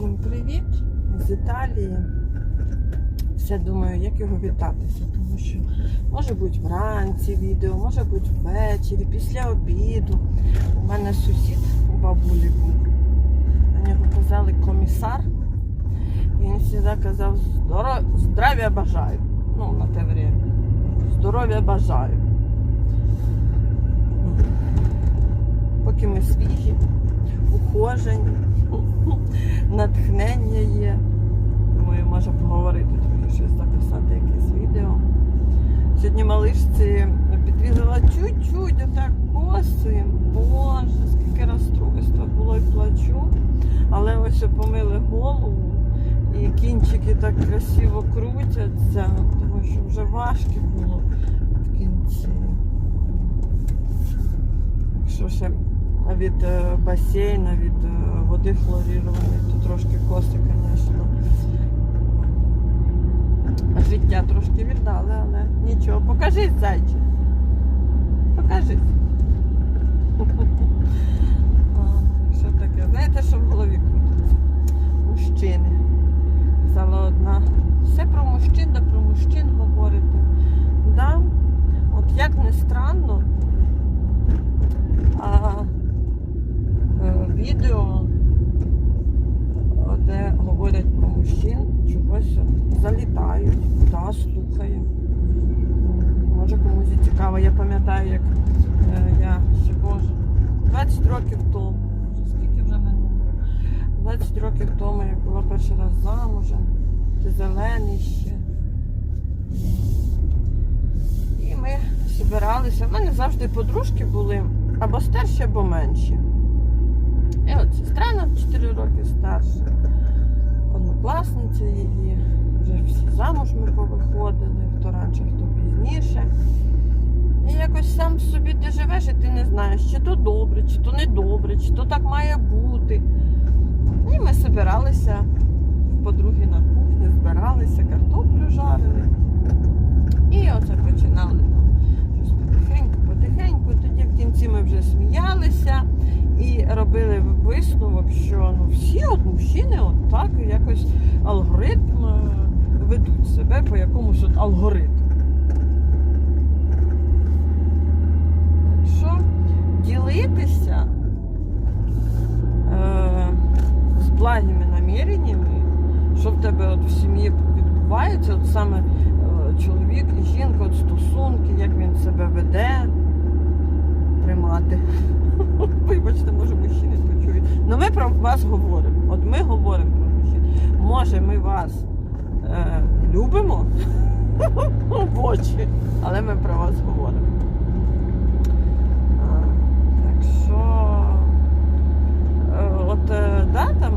Всім привіт з Італії. Все думаю, як його вітатися, тому що може бути вранці відео, може бути ввечері, після обіду. У мене сусід у бабулі був. На нього казали комісар. І він завжди казав «Здоро- здравия бажаю. Ну, на те время. Здоров'я бажаю. Поки ми свіжі, ухожені, натхнення є. Думаю, може поговорити трохи щось записати, якесь відео. Сьогодні малишці підрізала чуть-чуть, отак коси. Боже, скільки розстройства було і плачу. Але ось помили голову і кінчики так красиво крутяться, тому що вже важко було в кінці. Якщо ще від е, басейна, від е, води хлорірованої, то трошки коси, звісно. Життя трошки віддали, але нічого. Покажись, зайчик. Покажись. Що таке? Знаєте, що в голові крутиться? Мужчини. Казала одна. Все про мужчин, да про мужчин говорите. Да? От як не странно, а е, відео, де говорять про мужчин, чогось залітають, да, слухаю. Може комусь цікаво. Я пам'ятаю, як е, я ще боже, 20 років тому, скільки вже минуло? 20 років тому, як була перший раз замужем, ти зелений ще. І ми збиралися. У мене завжди подружки були або старші, або менші. І от сестра на 4 роки старша, однокласниця її, вже всі замуж ми повиходили, хто раніше, хто пізніше. І якось сам собі ти живеш, і ти не знаєш, чи то добре, чи то не добре, чи то так має бути. І ми збиралися подруги на кухні, збиралися, картоплю жарили. І оце починали там щось потихеньку, потихеньку. Тоді в кінці ми вже сміялися і робили висновок, що ну, всі от мужчини от так якось алгоритм е, ведуть себе по якомусь от алгоритму. Що ділитися е, з благими наміреннями, що в тебе от в сім'ї відбувається, от саме е, чоловік і жінка, от стосунки, як він себе веде, приймати. Вибачте, може мужчини почують. Ну ми про вас говоримо. От ми говоримо про мужчин. Може, ми вас е, любимо в очі, але ми про вас говоримо. Так що е, от е,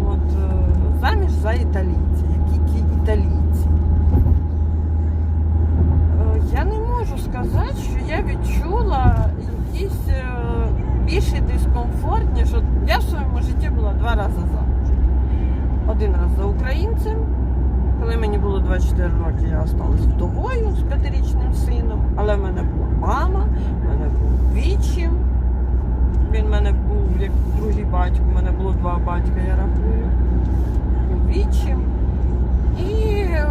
от е, заміж за італійці. Які ті італійці? Я не можу сказати, що я відчула якийсь е, більший дискомфорт, ніж от я в своєму житті була два рази замуж. Один раз за українцем. Коли мені було 24 роки, я осталась вдовою з п'ятирічним сином, але в мене була мама, в мене був вічим. Він в мене був як другий батько, в мене було два батька, я рахую. Був вічим. І е,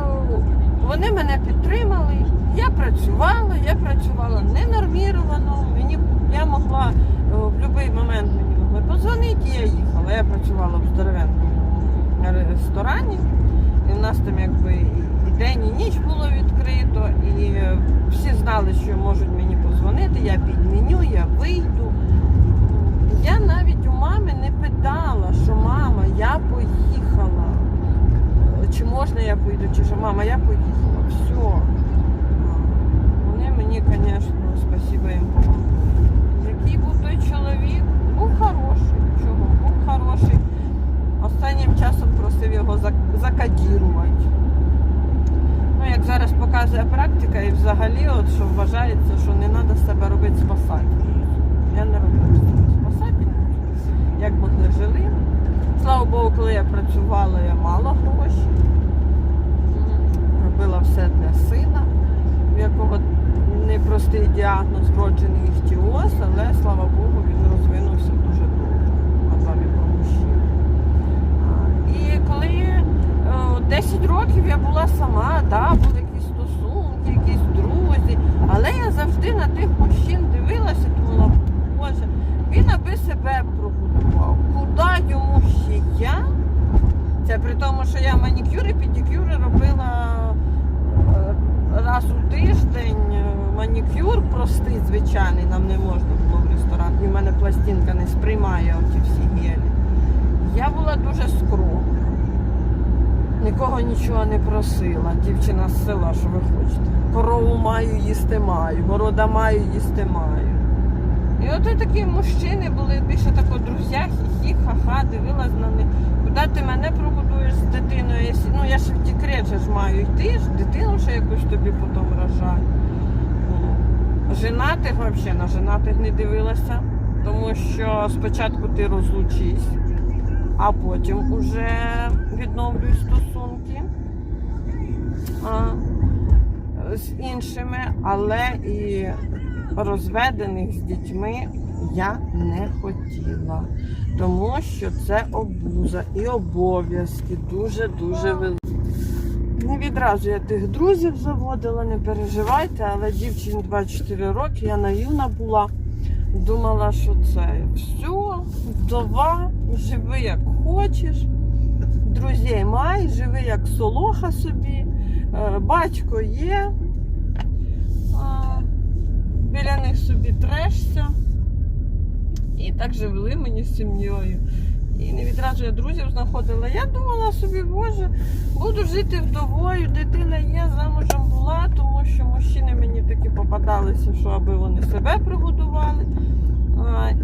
вони мене підтримали. Я працювала, я працювала ненорміровано. Мені я могла в будь-який момент мені могли подзвонити, і я їхала. Я працювала в здоровенному ресторані. І в нас там якби і день, і ніч було відкрито, і е, всі знали, що можуть мені подзвонити, я підміню, я вийду. Я навіть у мами не питала, що мама, я поїхала. Чи можна я поїду, чи що мама, я поїхала. Все. Вони мені, звісно, спасибо їм помогли. Який був той чоловік? Був хороший. Чого? Був хороший. Останнім часом просив його зак- закодірувати. Ну, як зараз показує практика, і взагалі, от, що вважається, що не треба себе робити спасателем. Я не робила себе спасателем. Як могли жили. Слава Богу, коли я працювала, я мала гроші. Робила все для сина, в якого непростий діагноз вроджений іхтіоз, але слава Богу, він розвинувся дуже добре. А там і про мужчин. І коли 10 років я була сама, да, були якісь стосунки, якісь друзі. Але я завжди на тих мужчин дивилася думала, боже, він аби себе прогодував. Куди йому ще я? Це при тому, що я манікюри, педикюри робила е, раз у тиждень. Манікюр простий, звичайний, нам не можна було в ресторан. І в мене пластинка не сприймає оці всі гелі. Я була дуже скромна. Нікого нічого не просила. Дівчина з села, що ви хочете. Корову маю, їсти маю, города маю, їсти маю. І от такі мужчини були більше тако друзі, хі-хі, ха-ха, дивилась на них. Куди ти мене прогодуєш з дитиною? Ну я ще в декрет ж маю йти, ж дитину ще якусь тобі потім рожаю. Женатих взагалі на женатих не дивилася, тому що спочатку ти розлучись, а потім уже відновлюй стосунки а, з іншими, але і розведених з дітьми я не хотіла, тому що це обуза і обов'язки дуже-дуже великі. Не відразу я тих друзів заводила, не переживайте, але дівчині 24 роки, я наївна була. Думала, що це все, вдова, живи як хочеш, друзей май, живи як солоха собі, е, батько є, біля них собі трешся. І так живли мені з сім'єю. І не відразу я друзів знаходила. Я думала собі, боже, буду жити вдовою, дитина є, замужем була, тому що мужчини мені такі попадалися, що аби вони себе пригодували.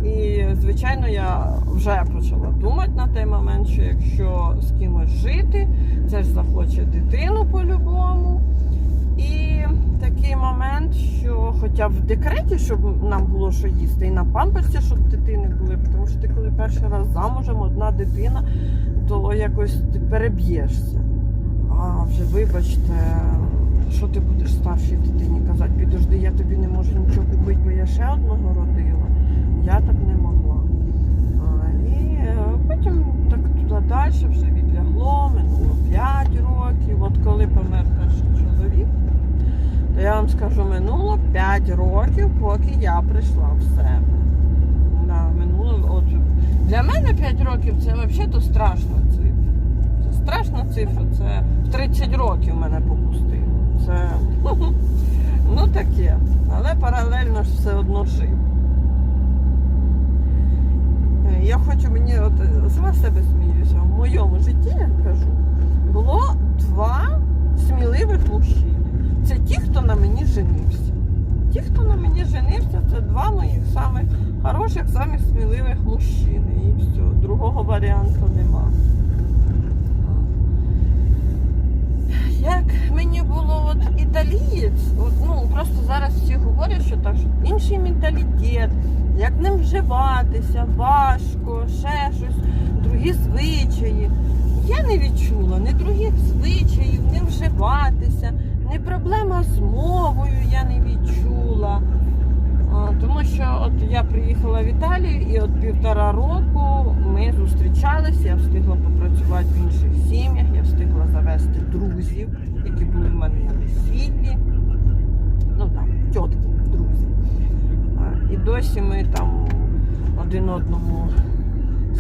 І, звичайно, я вже почала думати на той момент, що якщо з кимось жити, це ж захоче дитину по-любому. І такий момент, що хоча б в декреті, щоб нам було що їсти, і на памперсі, щоб дитини були, тому що ти коли перший раз замужем, одна дитина, то якось ти переб'єшся. А вже вибачте, що ти будеш старшій дитині казати, підожди, я тобі не можу нічого купити, бо я ще одного родила. Я так не могла. А, і е, потім так туди далі вже відлягло, минуло 5 років. От коли помер перший вам скажу, минуло 5 років, поки я прийшла в себе. Да, минуло, от, для мене 5 років це взагалі страшна цифра. Це страшна цифра, це 30 років мене попустило. Це ну таке. Але паралельно ж все одно жив. Я хочу мені, от сама себе сміюся. В моєму житті, я кажу, було два сміливих мужчини. Це ті, хто на мені женився. Ті, хто на мені женився, це два моїх самих хороших, самих сміливих мужчини. І все, другого варіанту нема. Як мені було от італієць, от, ну просто зараз всі говорять, що так, що інший менталітет, як ним вживатися, важко, ще щось, другі звичаї. Я не відчула ні других звичаїв, не вживатися, ні проблема з мовою я не відчула. Тому що от я приїхала в Італію і от півтора року ми зустрічалися, я встигла попрацювати в інших сім'ях, я встигла завести друзів, які були в мене на весіллі. Ну там, тітки, друзі. І досі ми там один одному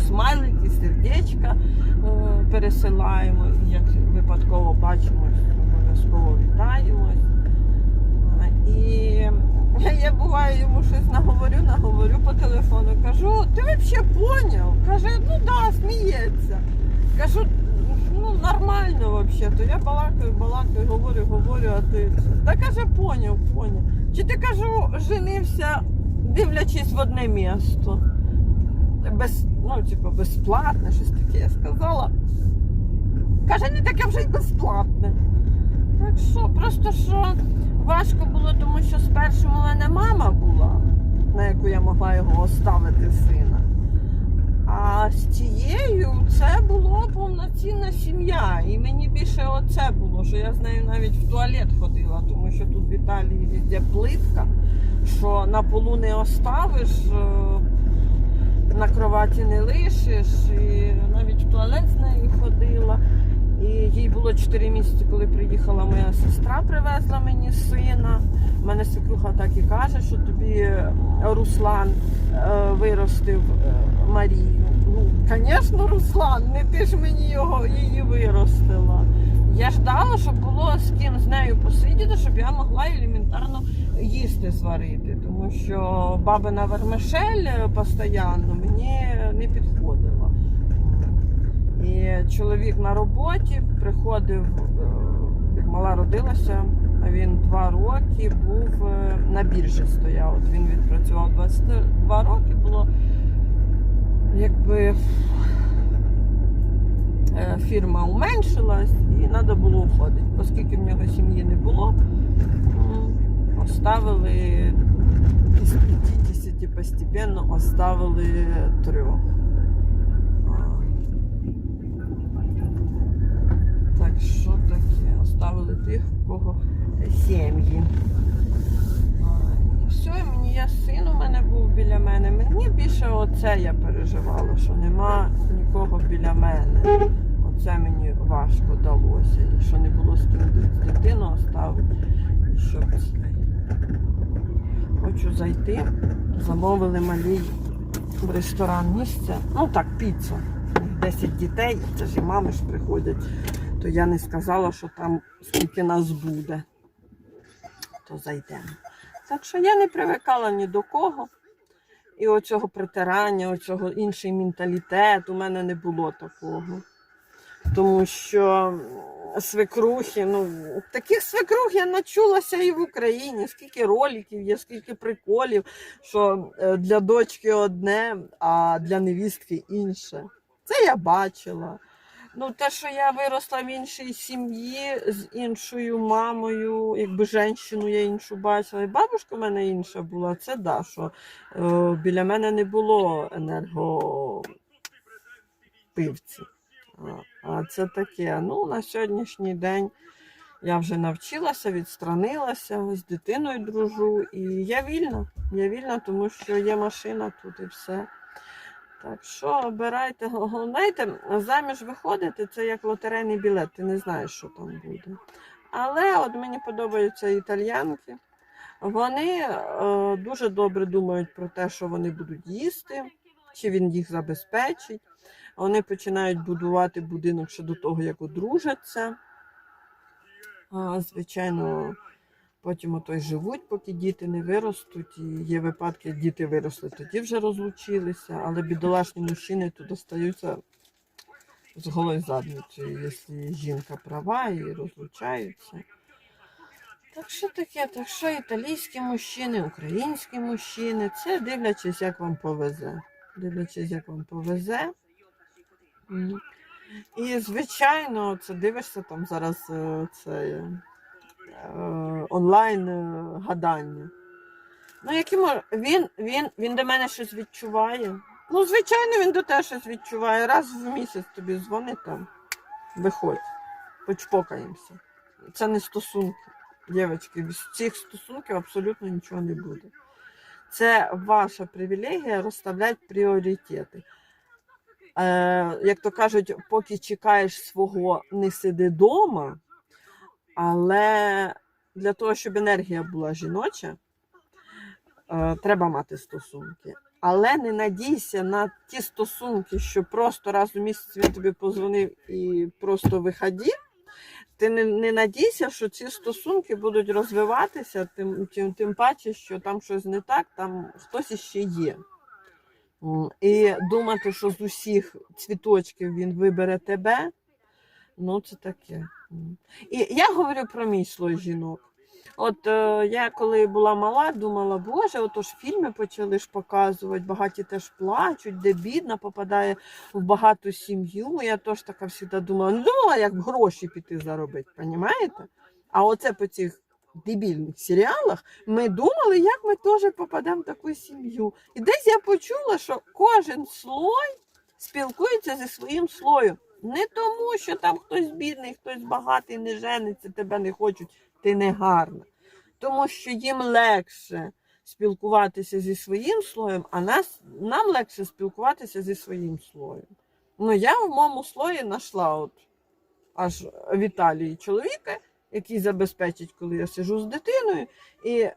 смайлики, сердечка е, пересилаємо. Як випадково бачимось, обов'язково вітаємось. І я буває йому щось наговорю, наговорю по телефону. Кажу, ти взагалі поняв? Каже, ну да, сміється. Кажу, ну нормально взагалі. То я балакаю, балакаю, говорю, говорю, а ти. Та каже, поняв, поняв. Чи ти кажу, женився, дивлячись в одне місто? Без, ну, типу, безплатне, щось таке я сказала. Каже, не таке вже й безплатне. Так що, просто що важко було, тому що спершу у мене мама була, на яку я могла його оставити сина. А з тією це було повноцінна сім'я. І мені більше оце було, що я з нею навіть в туалет ходила, тому що тут в Італії везде плитка, що на полу не оставиш, е, на кроваті не лишиш. І навіть в туалет з нею ходила. І їй було було 4 місяці, коли приїхала моя сестра, привезла мені сина. У мене свекруха так і каже, що тобі е, Руслан е, виростив е, Марію. Ну, звісно, Руслан, не ти ж мені його її виростила. Я ждала, щоб було з ким з нею посидіти, щоб я могла елементарно їсти зварити, тому що бабина вермишель е, постійно мені не підходила. І чоловік на роботі приходив, е, як мала родилася, він два роки був е, на біржі стояв. От він відпрацював 22 роки, було якби е, фірма уменшилась і треба було уходити. Оскільки в нього сім'ї не було, оставили із 50 постепенно оставили трьох. А. Так що таке? Оставили тих, у кого сім'ї. Все, мені я син у мене був біля мене. Мені більше оце я переживала, що нема нікого біля мене. Оце мені важко далося. І що не було з ким дитину оставити. І щоб це. Хочу зайти. Замовили малій в ресторан місце. Ну так, піцу. У 10 дітей, це ж і мами ж приходять. То я не сказала, що там скільки нас буде. То зайдемо. Так що я не привикала ні до кого. І оцього притирання, оцього інший менталітет, у мене не було такого. Тому що свекрухи, ну, таких свекрух я начулася і в Україні. Скільки роликів є, скільки приколів, що е, для дочки одне, а для невістки інше. Це я бачила. Ну, те, що я виросла в іншій сім'ї з іншою мамою, якби жінку я іншу бачила, і бабушка в мене інша була, це да, що е, біля мене не було енергопивців. А, а це таке. Ну, на сьогоднішній день я вже навчилася, відстранилася, з дитиною дружу, і я вільна. Я вільна, тому що є машина тут і все. Так що обирайте. Знаєте, заміж виходити це як лотерейний білет, ти не знаєш, що там буде. Але от мені подобаються італьянки. Вони е, дуже добре думають про те, що вони будуть їсти, чи він їх забезпечить. Вони починають будувати будинок ще до того, як одружаться. А, звичайно, потім ото й живуть, поки діти не виростуть. І є випадки, як діти виросли, тоді вже розлучилися, але бідолашні мужчини тут остаються з голою задницею, якщо жінка права і розлучаються. Так що таке, так що італійські мужчини, українські мужчини, це дивлячись, як вам повезе. Дивлячись, як вам повезе. І, звичайно, це дивишся там зараз е, це онлайн е, гадання. Ну, які мож... він, він, він до мене щось відчуває. Ну, звичайно, він до тебе щось відчуває. Раз в місяць тобі дзвонить там. Виходь, почпокаємося. Це не стосунки. Дівчатки, з цих стосунків абсолютно нічого не буде. Це ваша привілегія розставляти пріоритети. Е, як то кажуть, поки чекаєш свого, не сиди вдома, але для того, щоб енергія була жіноча, е, треба мати стосунки. Але не надійся на ті стосунки, що просто раз у місяць він тобі позвонив і просто виходи. Ти не, не надійся, що ці стосунки будуть розвиватися, тим, тим, тим паче, що там щось не так, там хтось іще є. І думати, що з усіх цвіточків він вибере тебе, ну це таке. І я говорю про мій слой жінок. От е, я коли була мала, думала, боже, ото ж фільми почали ж показувати, багаті теж плачуть, де бідна попадає в багату сім'ю. Я теж така завжди думала, не думала, як гроші піти заробити, розумієте? А оце по цих дебільних серіалах ми думали, як ми теж попадемо в таку сім'ю. І десь я почула, що кожен слой спілкується зі своїм слоєм. Не тому, що там хтось бідний, хтось багатий, не жениться, тебе не хочуть, ти не гарна. Тому що їм легше спілкуватися зі своїм слоєм, а нас, нам легше спілкуватися зі своїм слоєм. Ну, я в моєму слої знайшла от аж в Італії чоловіка, який забезпечить, коли я сижу з дитиною, і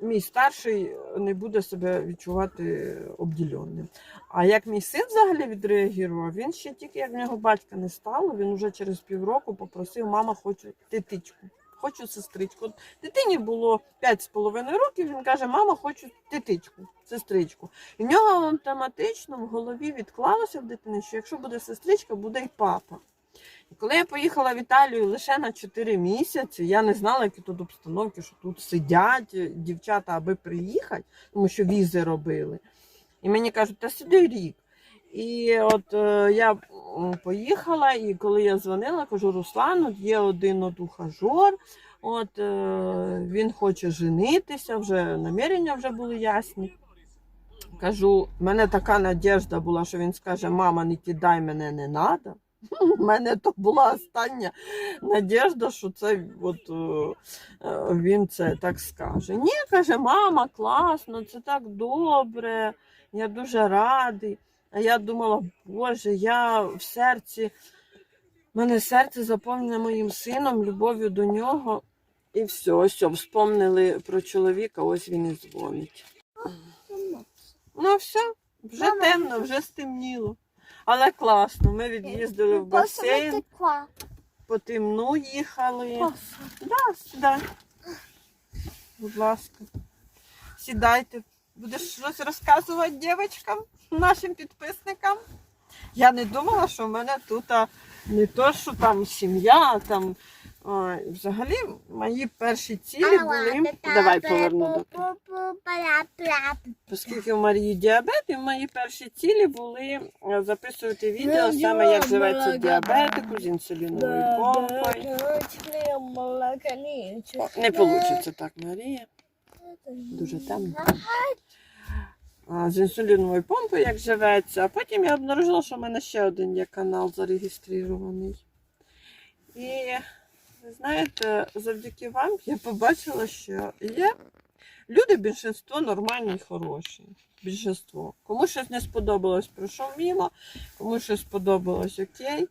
мій старший не буде себе відчувати обділеним. А як мій син взагалі відреагував, він ще тільки як в нього батька не стало, він вже через півроку попросив, мама, хочу титичку, хочу сестричку. Дитині було 5,5 років, він каже, мама, хочу титичку, сестричку. І в нього автоматично в голові відклалося в дитини, що якщо буде сестричка, буде й папа. Коли я поїхала в Італію лише на 4 місяці, я не знала, які тут обстановки, що тут сидять е, дівчата, аби приїхати, тому що візи робили. І мені кажуть, та сиди рік. І от е, я поїхала, і коли я дзвонила, кажу, Руслан, от є один от ухажор, от е, він хоче женитися, вже намірення вже були ясні. Кажу, в мене така надіжда була, що він скаже, мама, не кидай мене не треба. У мене то була остання надіжда, що це от, е, е, він це так скаже. Ні, каже, мама, класно, це так добре, я дуже радий. А я думала, Боже, я в серці, в мене серце заповнене моїм сином, любов'ю до нього. І все, ось, вспомнили про чоловіка, ось він і дзвонить. Ну все, вже темно, вже стемніло. Але класно, ми від'їздили в басейн, по темну їхали. Да, сідай. Будь ласка. Сідайте. Будеш щось розказувати дівчатам, нашим підписникам. Я не думала, що в мене тут а, не то, що там сім'я, а там а, взагалі мої перші цілі були. Давай поверну до Оскільки в Марії діабет, і мої перші цілі були е, записувати відео саме як живеться діабетику з інсуліновою помпою. О, Не вийде так, Марія. Дуже темно. З інсуліновою помпою, як живеться. А потім я обнаружила, що в мене ще один є канал зареєстрований. І знаєте, завдяки вам я побачила, що є люди, більшинство нормальні і хороші. Більшинство. Кому щось не сподобалось, пройшов мимо, кому щось сподобалось, окей.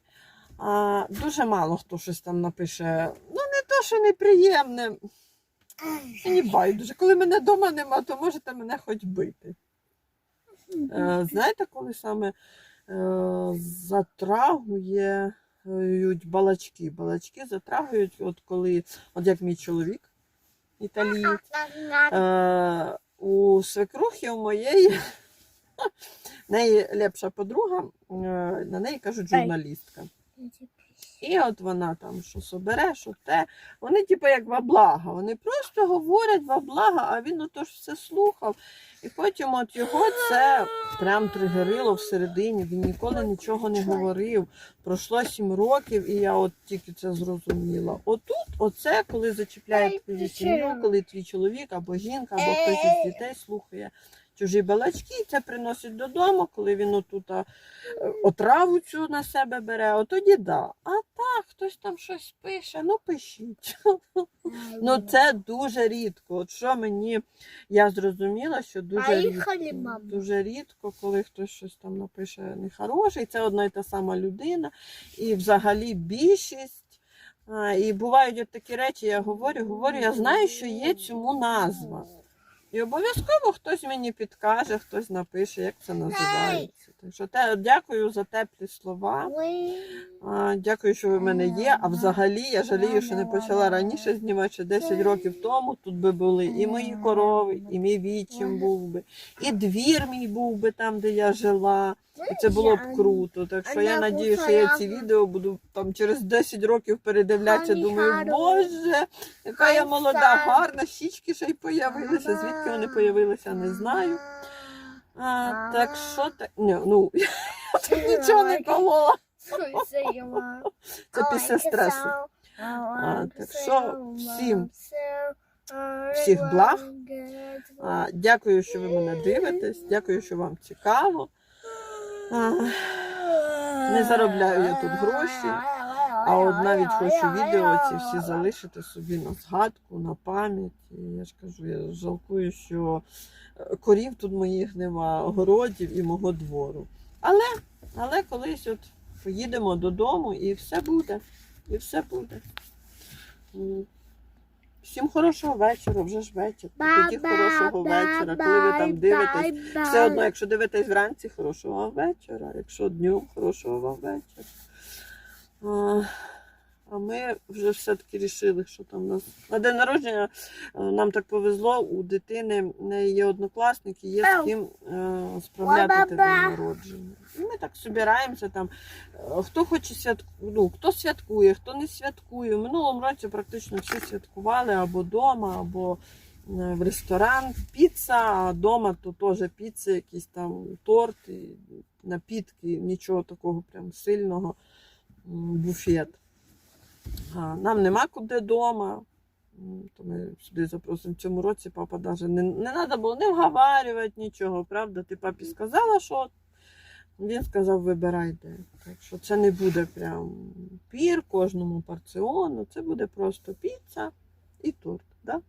А, дуже мало хто щось там напише. Ну, не то, що неприємне. Мені байдуже. Коли мене вдома нема, то можете мене хоч бити. Е, знаєте, коли саме е, затрагує балачки. Балачки затрагують, от коли, от як мій чоловік італієць, е, у свекрухи у моєї неї лепша подруга, е, на неї кажуть журналістка. І от вона там що собере, що те. Вони, типу, як во благо. Вони просто говорять во благо, а він отож все слухав. І потім от його це прям тригерило всередині. Він ніколи нічого не говорив. Пройшло сім років, і я от тільки це зрозуміла. Отут, оце, коли зачіпляють твою сім'ю, коли твій чоловік або жінка, або хтось із дітей слухає чужі балачки, і це приносить додому, коли він отут отраву цю на себе бере, от тоді да. А так, хтось там щось пише, ну пишіть. Ну це дуже рідко. От що мені я зрозуміла, що дуже рідко, дуже рідко, коли хтось щось там напише нехороше, і це одна і та сама людина, і взагалі більшість. А, і бувають от такі речі, я говорю, говорю, я знаю, що є цьому назва. І обов'язково хтось мені підкаже, хтось напише, як це називається. Так що те, дякую за теплі слова. А, Дякую, що ви в мене є. А взагалі я жалію, що не почала раніше знімати, ще 10 років тому. Тут би були і мої корови, і мій вічим був би, і двір мій був би там, де я жила. І це було б круто. Так що я надію, що я ці відео буду там через 10 років передивлятися. Думаю, боже, яка я молода, гарна, щічки ще й появилися. Звідки вони появилися, не знаю. А, так що так. Ні, ну я тут нічого не колола. Це після стресу. А, так що всім всіх благ. А, дякую, що ви мене дивитесь. Дякую, що вам цікаво. А, не заробляю я тут гроші. А от навіть хочу відео ці всі залишити собі на згадку, на пам'ять. Я ж кажу, я жалкую, що е, корів тут моїх нема, городів і мого двору. Але, але колись от Поїдемо додому і все буде. І все буде. Всім хорошого вечора, вже ж вечір. Тоді хорошого вечора, коли ви там дивитесь. Все одно, якщо дивитесь вранці, хорошого вам вечора. Якщо днем, хорошого вам вечора. А, а ми вже все-таки рішили, що там у нас на день народження е, нам так повезло, у дитини в неї є однокласники, є з ким е, справляти день народження. І ми так збираємося там. е, Хто хоче святкувати, ну, хто святкує, хто не святкує. В минулому році практично всі святкували або вдома, або е, в ресторан, піца, а вдома то теж піца, якийсь там торт, і напітки, нічого такого прям сильного, буфет. Нам нема куди вдома. То ми сюди запросимо в цьому році. Папа навіть не, не треба було не вговарювати нічого, правда? Ти папі сказала, що він сказав, вибирай де. Так що це не буде прям пір кожному порціону, це буде просто піца і торт. Да?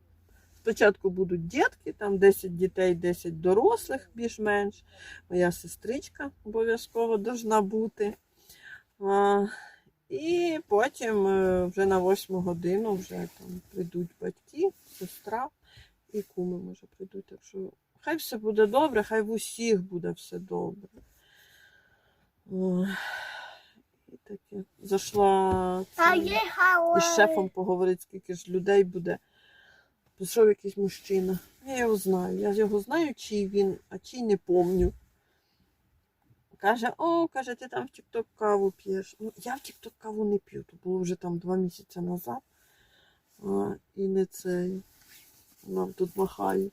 Спочатку будуть дітки, там 10 дітей, 10 дорослих, більш-менш. Моя сестричка обов'язково должна бути. І потім е, вже на 8 годину вже там прийдуть батьки, сестра і куми може прийдуть. Так що хай все буде добре, хай в усіх буде все добре. Ой, І таке. Зайшла із шефом поговорити, скільки ж людей буде. Прийшов якийсь мужчина. Я його знаю. Я його знаю, чий він, а чий не помню. Каже, о, каже, ти там в Тік-Ток каву п'єш. Ну, я в Тік-Ток каву не п'ю, то було вже там два місяці назад. А, і не цей. Нам тут махають.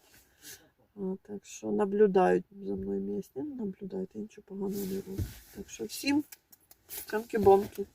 А, так що наблюдають за мною місця Не наблюдають, я нічого поганого не роблю. Так що всім канки-бомки.